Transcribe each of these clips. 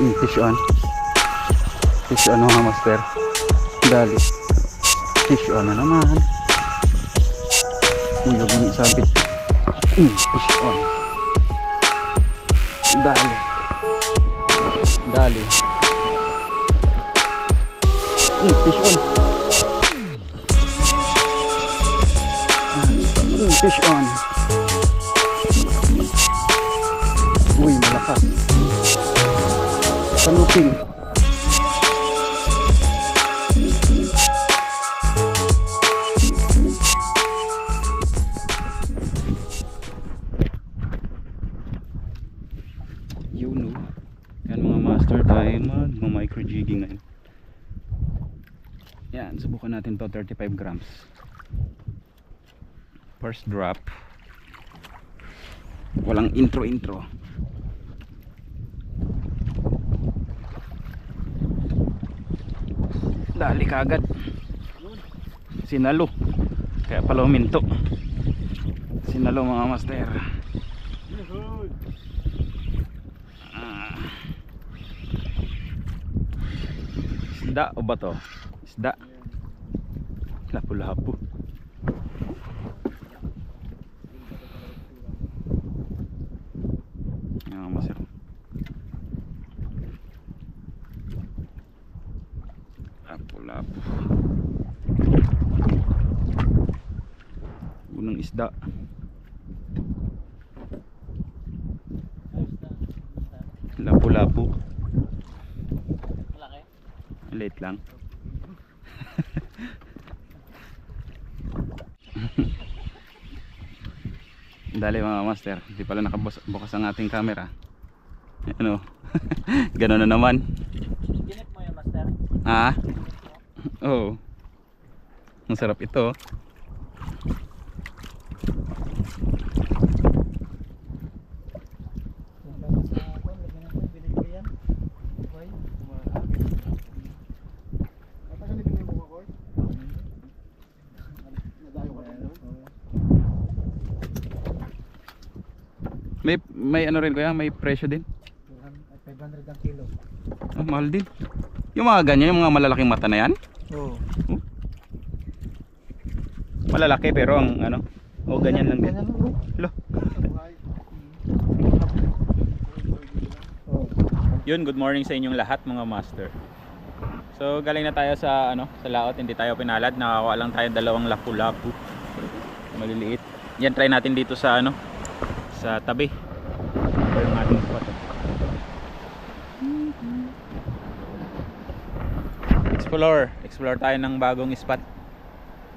Mm, fish on. Fish on mga master. Dali. Fish on na naman. Uy, huwag mo isabit. Mm, fish on. Dali. Dali. Mm, fish on. Mm, fish on. Uy, malakas. Tanuping. Yun no. Yan mga master tayo mag micro jigging ngayon. Yan, subukan natin to 35 grams. First drop. Walang intro intro. Dali kagad. Sinalo. Kaya pala huminto. Sinalo mga master. Ah. Isda o ba to? Isda. Lapu-lapu. Mga master. Lapu-lapu. Unang isda. Lapu-lapu. Late lang. Dali mga master, hindi pala nakabukas ang ating camera. Ano? Ganun na naman. Ginip mo yun, master. Ah? Oo. Oh. Ang sarap ito. May may ano rin kuya, may presyo din. 500 ang kilo. Oh, mahal din. Yung mga ganyan, yung mga malalaking mata na yan. Oo. Malalaki pero ang ano, o ganyan lang din. Lo. Yun, good morning sa inyong lahat mga master. So galing na tayo sa ano, sa laot, hindi tayo pinalad, nakakuha lang tayo dalawang lapu-lapu. Maliliit. Yan try natin dito sa ano, sa tabi. Ito yung ating spot. Explore, explore tayo ng bagong spot.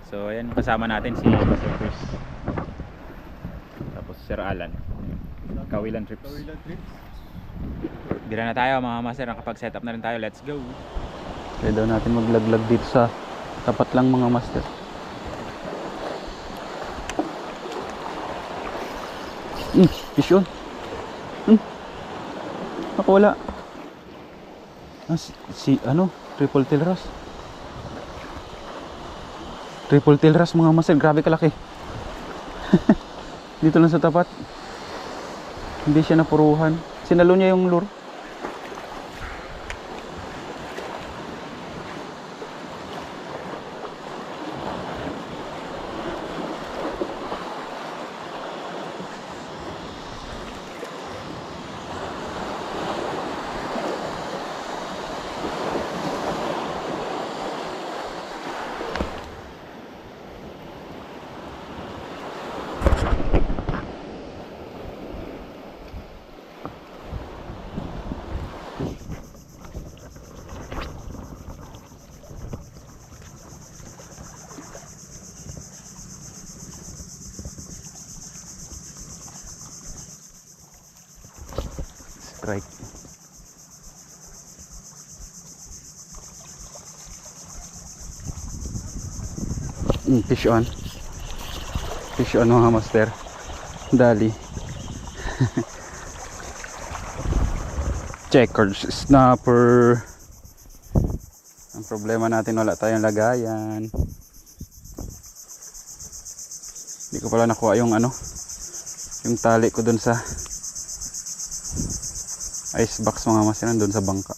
So ayan, kasama natin si Master Chris. Tapos Sir Alan. Kawilan Trips. Bira na tayo mga master, nakapag-setup na rin tayo. Let's go. Pwede daw natin maglaglag dito sa tapat lang mga master. Hmm, fish yun. Hmm. Ako wala. Ah, si, si- ano, triple tail ras. Triple tail ras mga master, grabe kalaki. dito lang sa tapat. Hindi siya napuruhan. Sinalo niya yung lure. Strike. Mm, fish on. Fish on mga master. Dali. Checkers snapper. Ang problema natin wala tayong lagayan. Hindi ko pala nakuha yung ano, yung tali ko dun sa icebox mga master nandun sa bangka.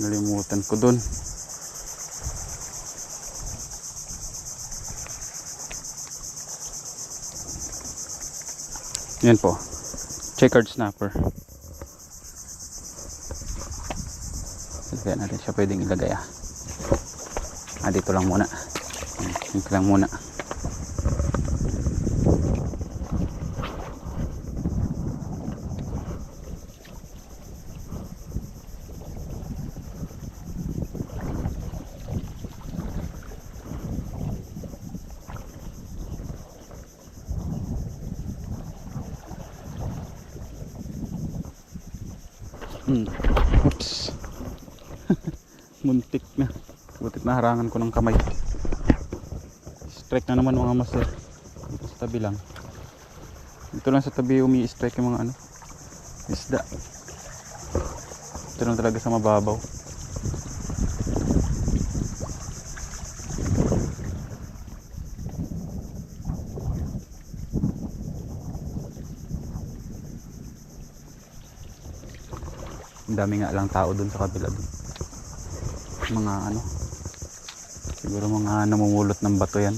Nalimutan ko dun. Yan po. Checkered snapper. Kaya natin siya pwedeng ilagay ah. Ah, dito lang muna. Dito lang muna. Hmm. Oops. Muntik na. Butit na harangan ko ng kamay. Strike na naman mga master. Dito sa tabi lang. Dito lang sa tabi umi-strike yung mga ano. Isda. Ito lang talaga sa mababaw. Dami nga lang tao dun sa kabila dun. Mga ano. Siguro mga namumulot ng bato yan.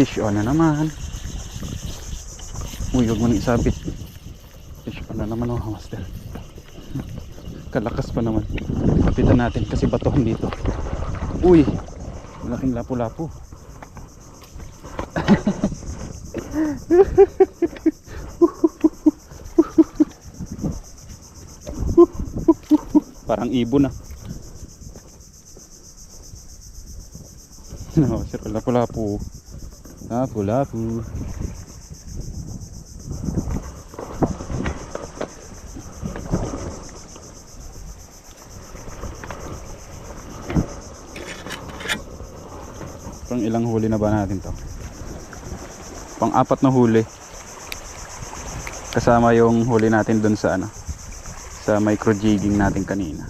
Fish on na naman. Uy, huwag mo nang isabit. Fish on na naman mga master. Kalakas pa naman. Kapitan natin kasi batohan dito. Uy, malaking lapu-lapu. Parang ibon ah. No, sir, lapu-lapu. Lapu-lapu. Pang ilang huli na ba natin to? Pang apat na huli. Kasama yung huli natin dun sa ano sa micro jigging natin kanina.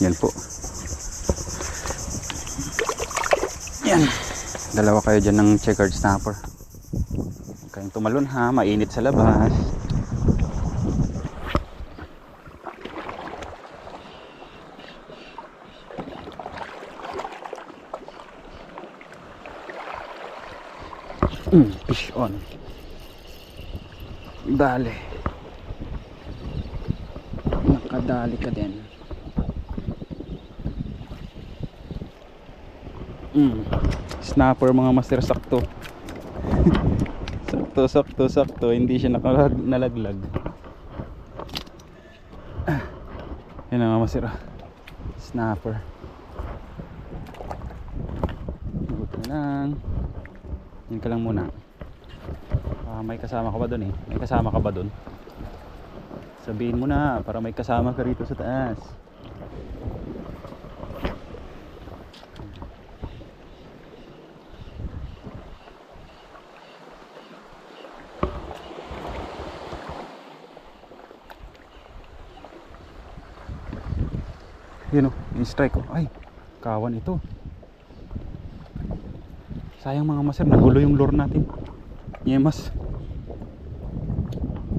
Yan po. Yan. Dalawa kayo dyan ng checkered snapper. Huwag kayong tumalon ha. Mainit sa labas. Mm, fish on. Dali. Nakadali ka din. Mm. Snapper mga master sakto. sakto, sakto, sakto. Hindi siya nalaglag. Ah. Yan ang mga master. ah. Snapper. Buti na lang. Yan ka lang muna. Ah, may kasama ka ba doon eh? May kasama ka ba doon? Sabihin mo na para may kasama ka rito sa taas. Yun o, yung strike ko. Ay, kawan ito. Sayang mga maser, nagulo yung lure natin. Yemas.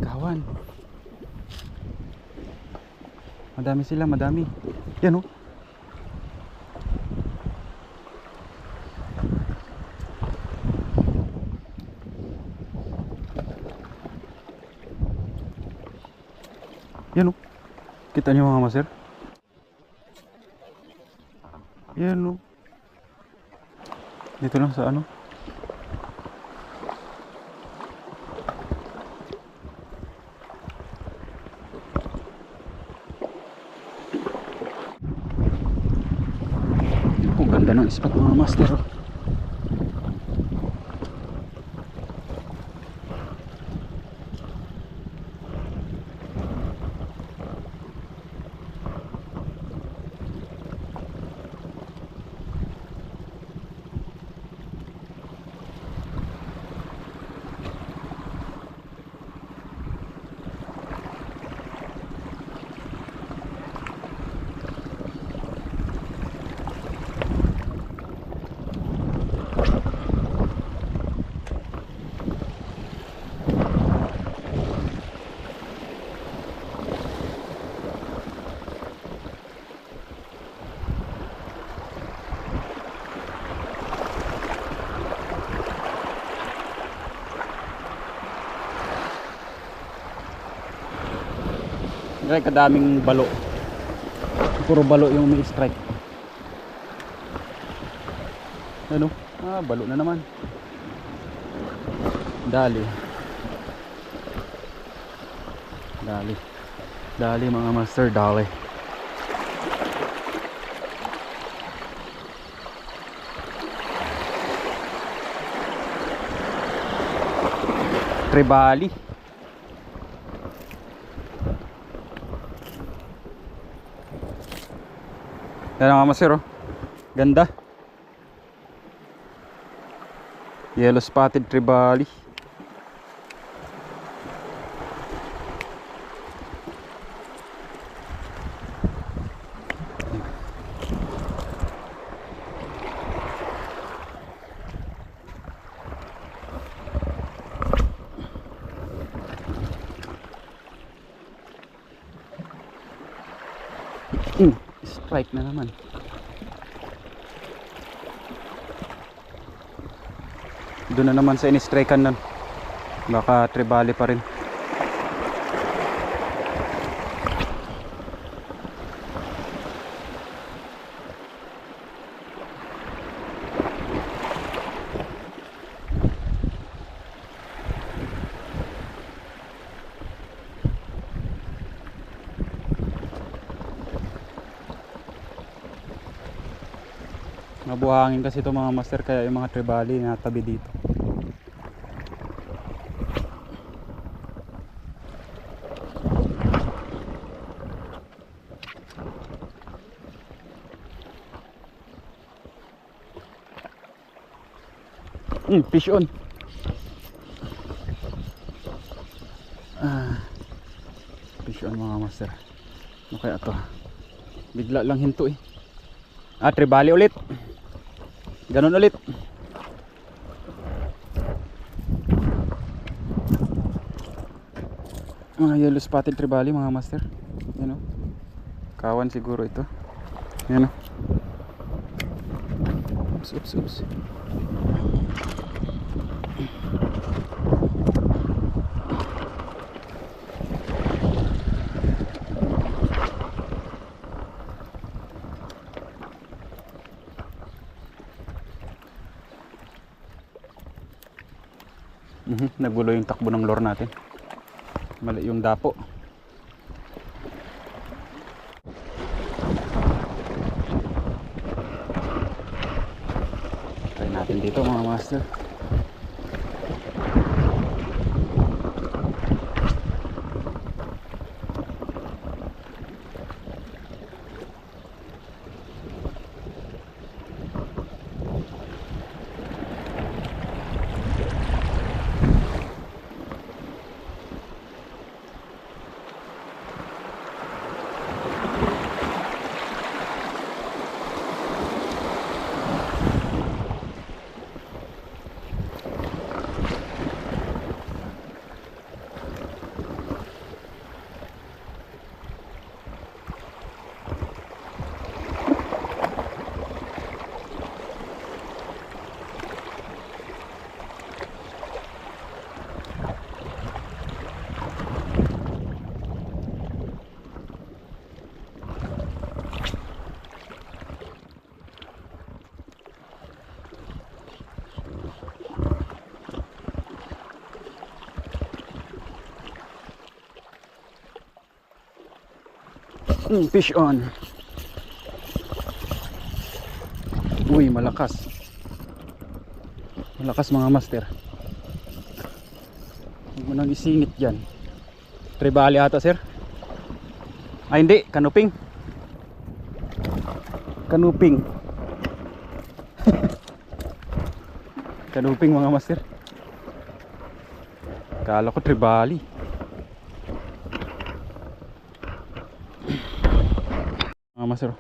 Kawan. Madami sila, madami. Yan o. Yan o. Kita niyo mga maser? Yan o. Dito lang sa ano? Ang ganda ng spot mga master. Ganyan kadaming balo. Puro balo yung may strike. Ano? Ah, balo na naman. Dali. Dali. Dali mga master, dali. Tribali. Yan ang mga master oh. Ganda. Yellow spotted tribali. Mm, strike na naman. Doon na naman sa in-strikean nun. Baka tribali pa rin. Mabuhangin kasi itong mga master kaya yung mga tribali na tabi dito. Mm, fish on. Ah, fish on mga master. Ano kaya to? Bigla lang hinto eh. Ah, tribali ulit. Ganun ulit. Mga yellow spotted tribali mga master. Yan o. Kawan siguro ito. Yan o. Oops, oops, oops. Nagulo yung takbo ng lure natin. Mali yung dapo. Try natin dito mga master. Fish on. Uy, malakas. Malakas mga master. Huwag mo nang isingit dyan. Tribali ata sir. Ay hindi, kanuping. Kanuping. kanuping mga master. Kala ko tribali. Mga master.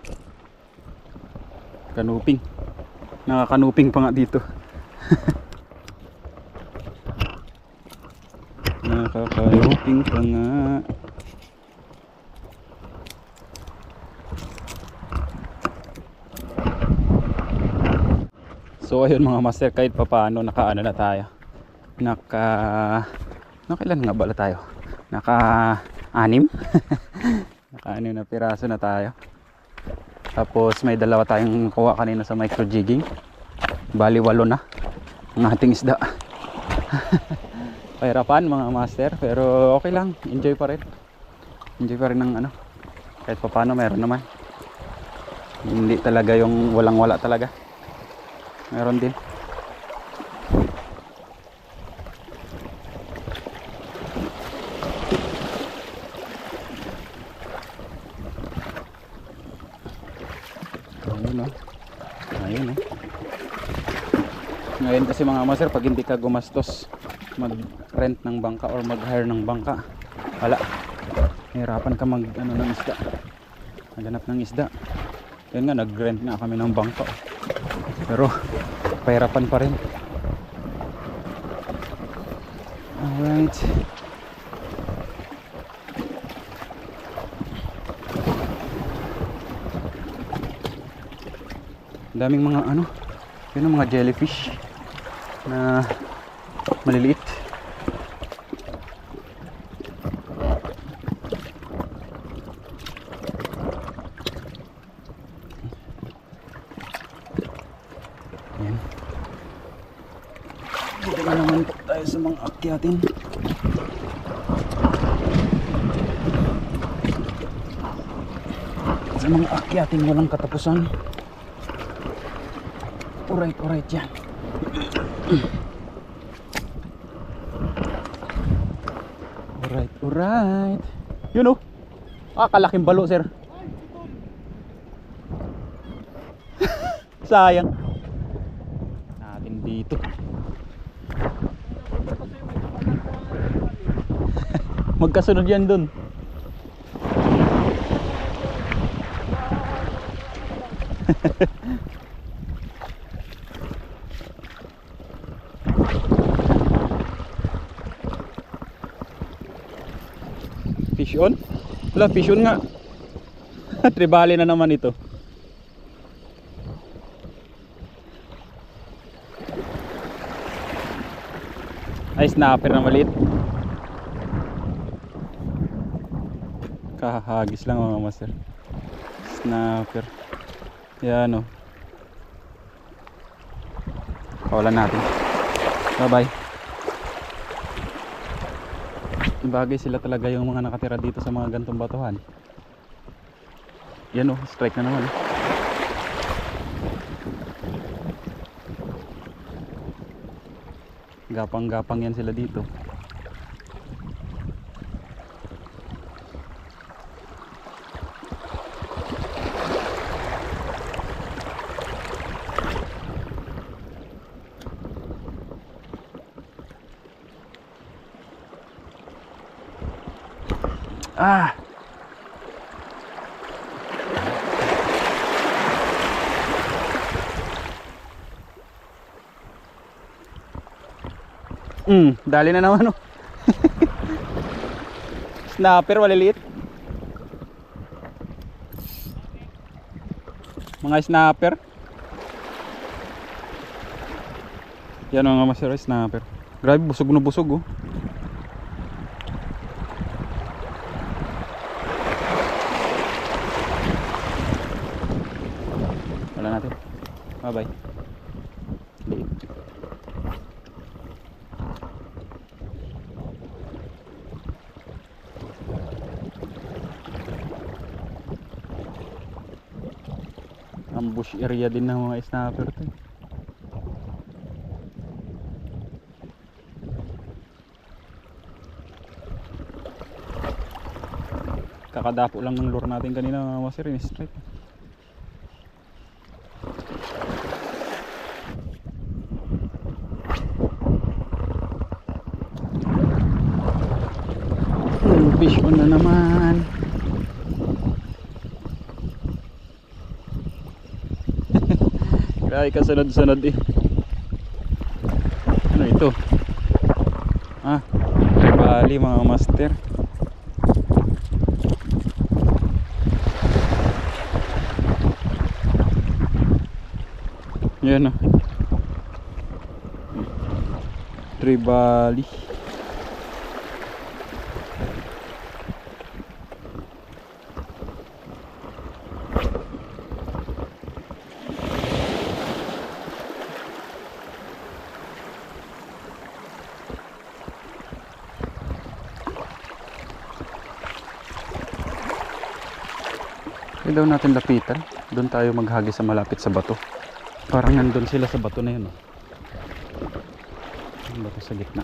Kanuping. Nakakanuping pa nga dito. Nakakanuping pa nga. So ayun mga master kahit papaano nakaano na tayo. Naka nakailan nga bala tayo? Naka anim. Nakaano na piraso na tayo. Tapos may dalawa tayong kuha kanina sa micro jigging. Bali walo na ang ating isda. Pahirapan mga master pero okay lang. Enjoy pa rin. Enjoy pa rin ng ano. Kahit pa paano meron naman. Hindi talaga yung walang wala talaga. Meron din. Ayun oh. Ayun oh. Ngayon kasi mga master, pag hindi ka gumastos mag-rent ng bangka or mag-hire ng bangka, wala. Hirapan ka mag ano ng isda. Maghanap ng isda. Yun nga, nag-rent nga kami ng bangka. Pero, pahirapan pa rin. Alright. Daming mga ano, yun ang mga jellyfish na maliliit. Yan. Dito na naman po tayo sa mga akyatin. Sa mga akyatin walang katapusan. Alright, alright yan. Alright, alright. Yun oh. Ah, kalaking balo, sir. Sayang. Natin dito. Magkasunod yan dun. Fish on? Wala, fish on nga. Tribali na naman ito. Ay, snapper na maliit. Kahagis lang mga master. Snapper. Yan o. Kawalan natin. Bye bye. Bagay sila talaga yung mga nakatira dito sa mga gantong batuhan. Yan o, strike na naman. Gapang-gapang yan sila dito. Mm, dali na naman oh. Snapper maliliit. Mga snapper. Yan mga masira snapper. Grabe busog na busog oh. Wala natin. Bye ambush area din ng mga snapper to. Kakadapo lang ng lure natin kanina mga masir in strike Hmm, fish on na naman Grabe kasunod-sunod eh. Ano ito? Ah, bali mga master. Yan ah. Tribali. Daw natin lapitan. Doon tayo maghagi sa malapit sa bato. Parang nandun sila sa bato na yun. Oh. Bato sa gitna.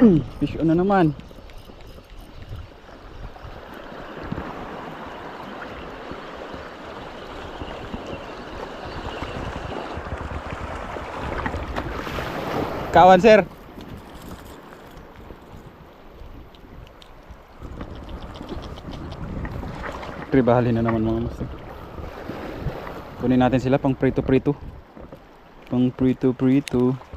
Fish on na naman. Kawan sir. Tribali na naman mga master. Kunin natin sila pang prito-prito. Pang prito-prito.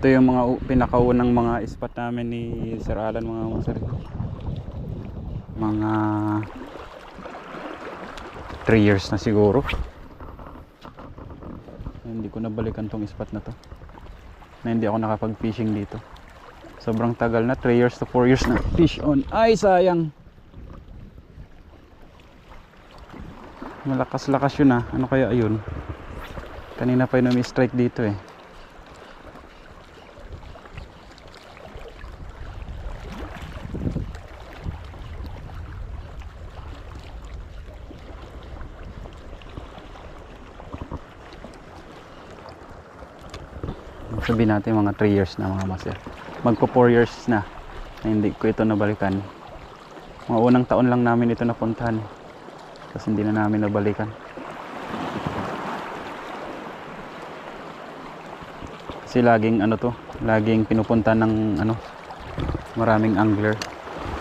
Ito yung mga pinakaunang mga spot namin ni Sir Alan mga master. Mga 3 years na siguro. Hindi ko nabalikan tong spot na to. Na hindi ako nakapag-fishing dito. Sobrang tagal na, 3 years to 4 years na fish on. Ay, sayang. Malakas-lakas yun ah. Ano kaya yun? Kanina pa yun strike dito eh. sabihin natin mga 3 years na mga master. Magpo 4 years na na hindi ko ito nabalikan. Mga unang taon lang namin ito napuntahan kasi hindi na namin nabalikan. Kasi laging ano to laging pinupunta ng ano maraming angler.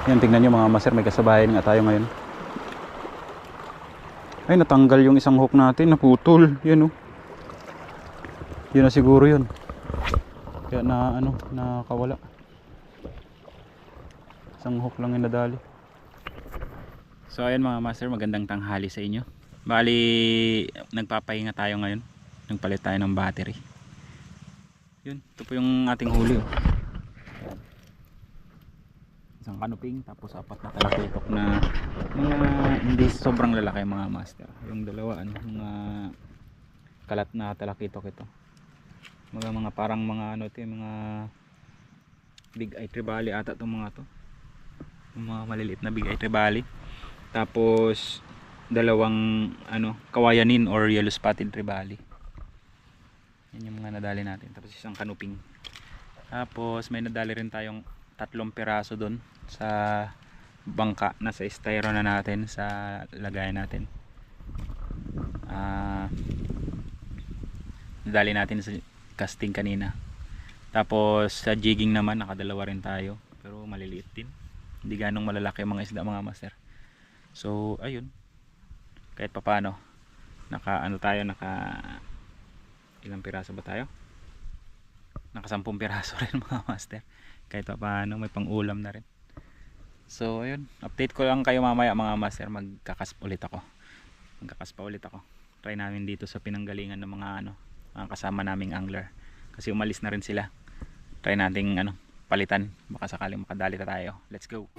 Yan tignan nyo mga master may kasabayan nga tayo ngayon. Ay natanggal yung isang hook natin naputol. Yan oh. Yun na siguro yun kaya na ano, nakawala. Isang hook lang yung nadali. So ayan mga master, magandang tanghali sa inyo. Bali, nagpapahinga tayo ngayon. Nagpalit tayo ng battery. Yun, ito po yung ating huli. Oh. Isang kanuping, tapos apat na talakitok na mga hindi sobrang lalaki mga master. Yung dalawa, ano, mga kalat na talakitok ito mga mga parang mga ano ito mga big eye tribali ata itong mga to. Yung mga maliliit na big eye tribali tapos dalawang ano kawayanin or yellow spotted tribali yan yung mga nadali natin. Tapos isang kanuping. Tapos may nadali rin tayong tatlong piraso doon sa bangka na sa styro na natin sa lagayan natin. Ah nadali natin sa casting kanina. Tapos sa jigging naman nakadalawa rin tayo. Pero maliliit din. Hindi ganong malalaki mga isda mga master. So ayun. Kahit papano naka ano tayo naka ilang piraso ba tayo? Naka 10 piraso rin mga master. Kahit papano may pang ulam na rin. So ayun. Update ko lang kayo mamaya mga master. Magkakas ulit ako. Magkakas pa ulit ako. Try namin dito sa pinanggalingan ng mga ano mga kasama naming angler. Kasi umalis na rin sila. Try nating ano palitan. Baka sakaling makadali na tayo. Let's go